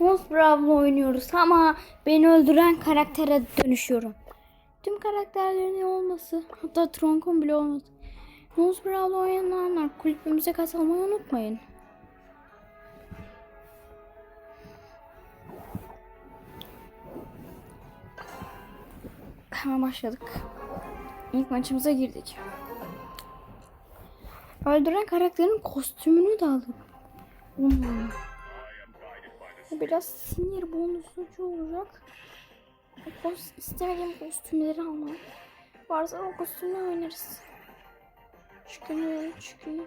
Mos Bravo oynuyoruz ama beni öldüren karaktere dönüşüyorum. Tüm karakterlerin olması, hatta Tronkon bile olması. Mos Bravo oynayanlar kulübümüze katılmayı unutmayın. Hemen başladık. İlk maçımıza girdik. Öldüren karakterin kostümünü de aldım. Hmm. Bu biraz sinir bonusucu olacak. O istemediğim kostümleri almam. Varsa o kostümle oynarız. Çıkıyor, çıkıyor.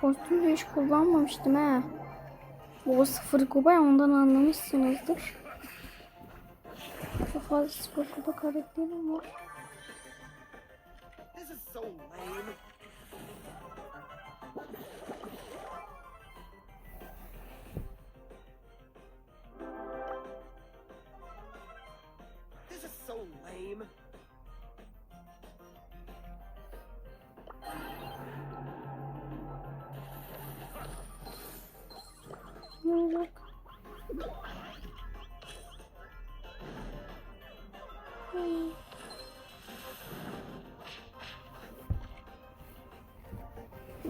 Kostümü hiç kullanmamıştım he. Bu sıfır kupa ya, ondan anlamışsınızdır. Çok fazla sıfır kupa karakterim var. So lame. This is so lame.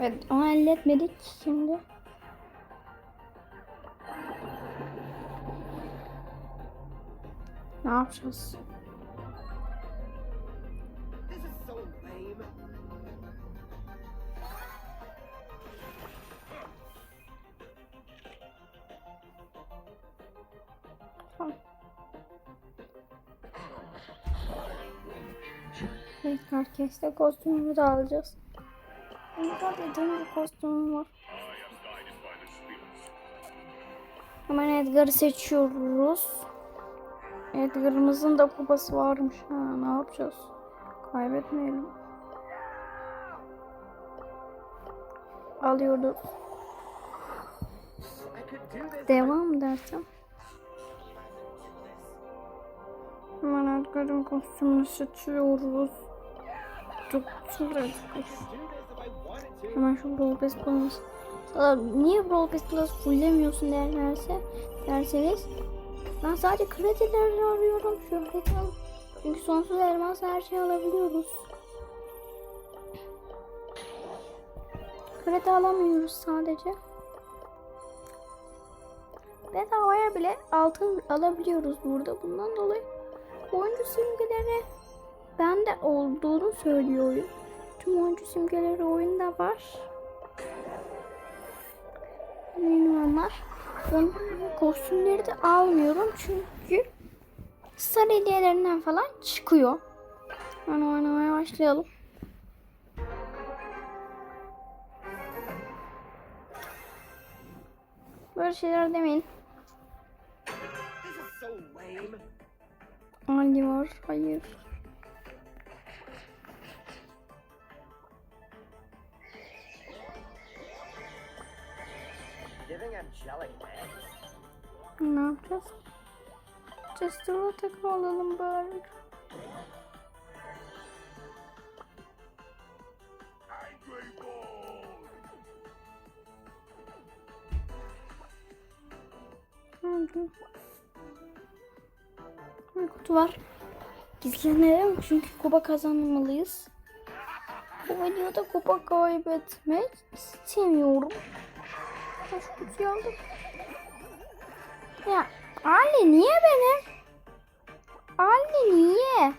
Evet onu halletmedik şimdi. Ne yapacağız? Herkeste kostümümü de alacağız. Benim da dediğim bir kostümüm var. Hemen Edgar'ı seçiyoruz. Edgar'ımızın da kupası varmış. Ha, ne yapacağız? Kaybetmeyelim. Alıyoruz. Devam dersem. Hemen Edgar'ın kostümünü seçiyoruz. Çok çok Hemen şu Brawl Pass. Aa, Niye Brawl Pass Plus fullemiyorsun derlerse derseniz ben sadece kredileri arıyorum şöhret. Çünkü sonsuz elmas her şeyi alabiliyoruz. Kredi alamıyoruz sadece. Bedavaya bile altın alabiliyoruz burada. Bundan dolayı oyuncu simgeleri bende olduğunu söylüyor oyun. Tüm oyuncu simgeleri oyunda var. Bilmiyorlar. Ben kostümleri de almıyorum çünkü star hediyelerinden falan çıkıyor. Ben oynamaya başlayalım. Böyle şeyler demeyin. Ali var. Hayır. Ne yapacağız? Chester'la takım alalım bari. Bir kutu var. Gizlenelim çünkü kupa kazanmalıyız. Bu videoda kupa kaybetmek istemiyorum. Şu kutuyu aldım. Ya anne niye benim? Anne niye?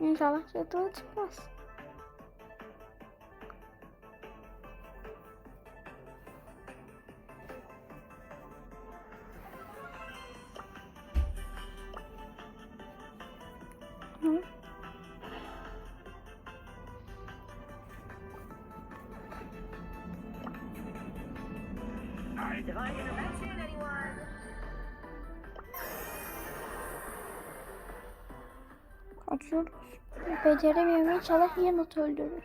İnşallah çatıya çıkmaz. Hı. Divine intervention, anyone? Açıyoruz. Beceremiyorum. İnşallah Cennet öldürür.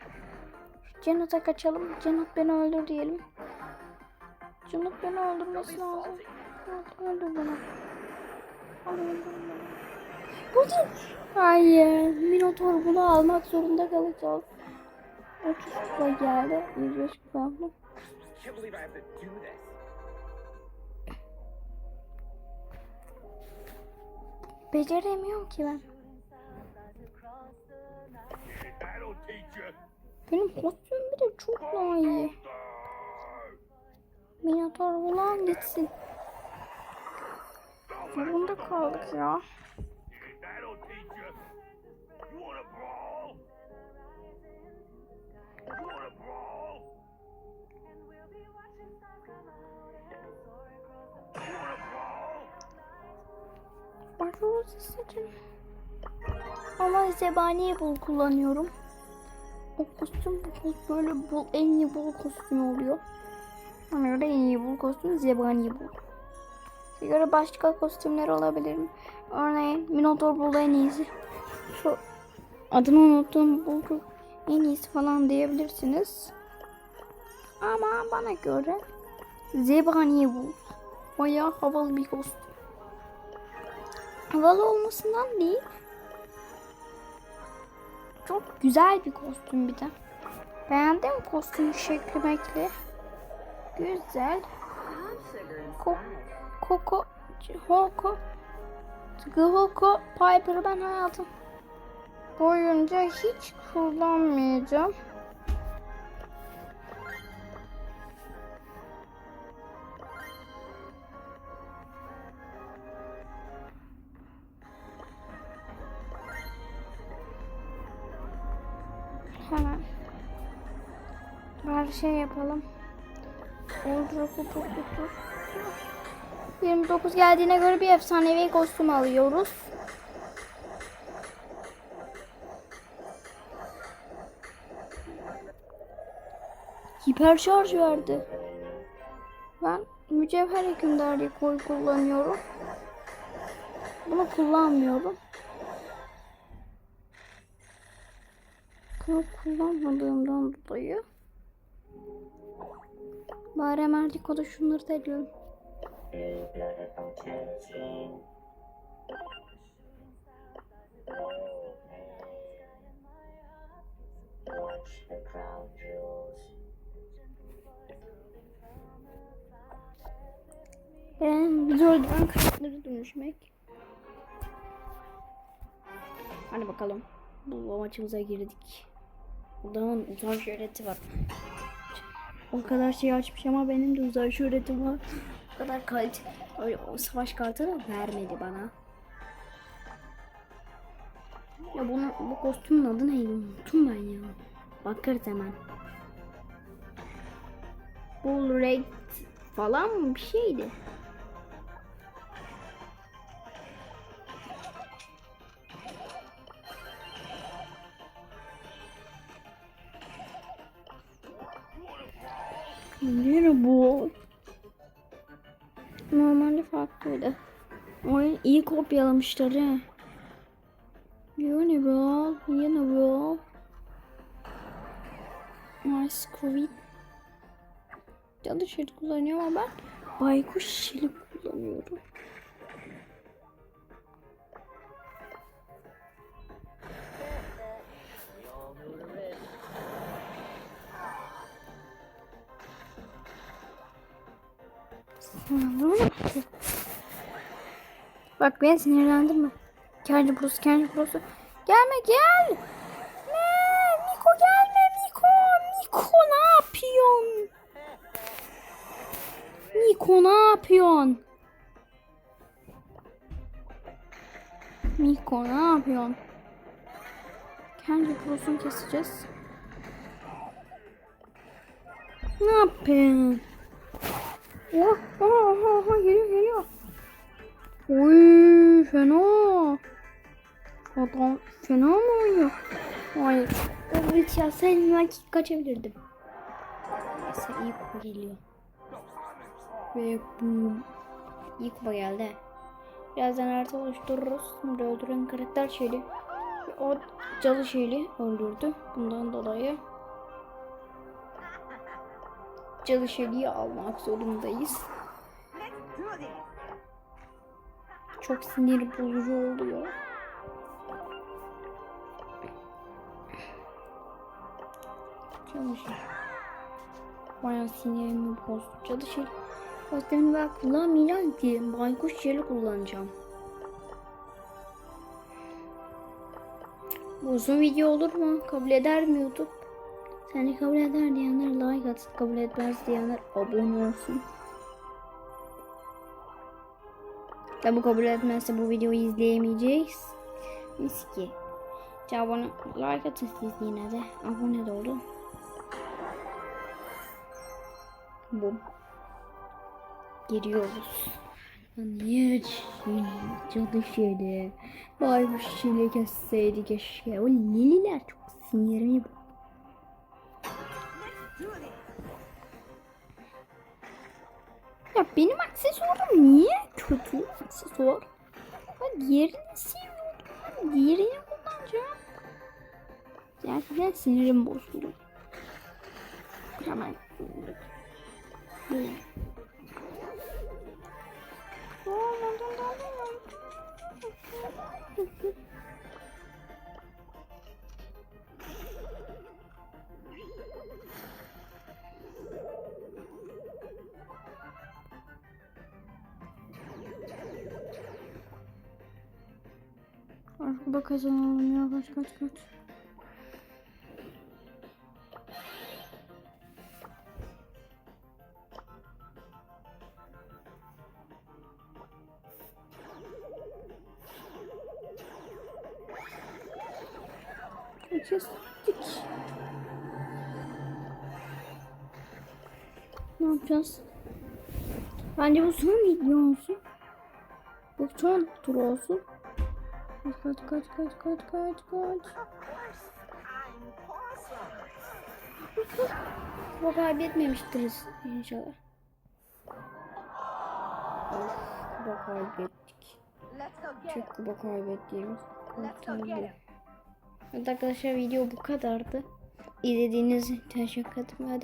Cennet'e kaçalım. Cennet beni öldür diyelim. Cennet beni öldürmesi lazım. Öldür beni. Öldür beni. Bu değil. Hayır. Minotaur bunu almak zorunda kalacağız. 30 kupa geldi. 105 kupa this. Beceremiyorum ki ben. Benim kostüm bir de çok daha iyi. Minotaur ulan gitsin. Zorunda kaldık ya. Seçin. Ama zebani bul kullanıyorum. O kostüm bul, böyle bul, en iyi bul kostüm oluyor. Ona göre en iyi bul kostüm zebani bul. Size göre başka kostümler olabilir mi? Örneğin Minotaur bul en iyisi. Şu adını unuttum bul en iyisi falan diyebilirsiniz. Ama bana göre zebani bul. Bayağı havalı bir kostüm. Havalı olmasından değil. Çok güzel bir kostüm bir de. Beğendim kostüm şekli mekli. Güzel. Ko Koko Hoko Hoko Piper'ı ben hayatım boyunca hiç kullanmayacağım. Bari şey yapalım. Kutu. 29 geldiğine göre bir efsanevi kostüm alıyoruz. Hiper şarj verdi. Ben mücevher hükümdarlığı koy kullanıyorum. Bunu kullanmıyorum. Bunu kullanmadığımdan dolayı bari Rico'da şunları da ediyorum. Ben bizi öldüren karaktere dönüşmek. Hadi bakalım. Bu maçımıza girdik. Adamın uzay şöhreti var. O kadar şey açmış ama benim de uzay şöhretim var. O kadar kalite. Öyle o savaş kartı da vermedi bana. Ya bunu, bu kostümün adı neydi unuttum ben ya. Bakarız hemen. Bull Red falan mı bir şeydi. Nere bu? Normalde farklıydı. Oyun iyi kopyalamışlar he. Uniball, Uniball. Nice Squid. Cadı şeri kullanıyor ama ben baykuş şeli kullanıyorum. Sinirlendim. Bak beni sinirlendirme. Kendi burası, kendi burası. Gelme gel. Ne? Miko gelme Miko. Miko ne yapıyorsun? Miko ne yapıyorsun? Miko ne yapıyorsun? Kendi prosunu keseceğiz. Ne yapıyorsun? Oh, oh, oh, oh, geliyor geliyor. Uy fena. Adam fena mı oynuyor? Hayır. Ya sen belki kaçabilirdim. Neyse iyi kupa geliyor. Ve boom. İyi kupa geldi. Birazdan harita oluştururuz. Şimdi öldüren karakter şeyi. o cadı şeyli öldürdü. Bundan dolayı şeyliği almak zorundayız. Çok sinir bozucu oluyor. Şey. Bayağı sinirimi bozdu. Şey. Aslında ben kullanmayacağım ki. Baykuş jeli kullanacağım. Bu uzun video olur mu? Kabul eder mi YouTube? Seni kabul eder diyenler like atsın. Kabul etmez diyenler abone olsun. Tabi kabul etmezse bu videoyu izleyemeyeceğiz. Mis ki. Abone like atın siz yine de. Abone de olun. Bu. Giriyoruz. Niye. Vay bu şişeyle kesseydi keşke. O lililer çok sinirimi Ya benim aksesuarım niye kötü aksesuar? Ben diğerini seviyordum. Ben diğerini kullanacağım. Gerçekten sinirim bozuldu. Hemen. Arkada kazanalım ya kaç kaç kaç. Kestik. Ne yapacağız? Bence bu son video olsun. Bu son tur olsun. Kaç kaç kaç kaç kaç kaç. Bu kaybetmemiştiriz inşallah. Of, kupa kaybettik. Çok kupa kaybettiğimiz kurtardı. Evet arkadaşlar video bu kadardı. İzlediğiniz için teşekkür ederim. Hadi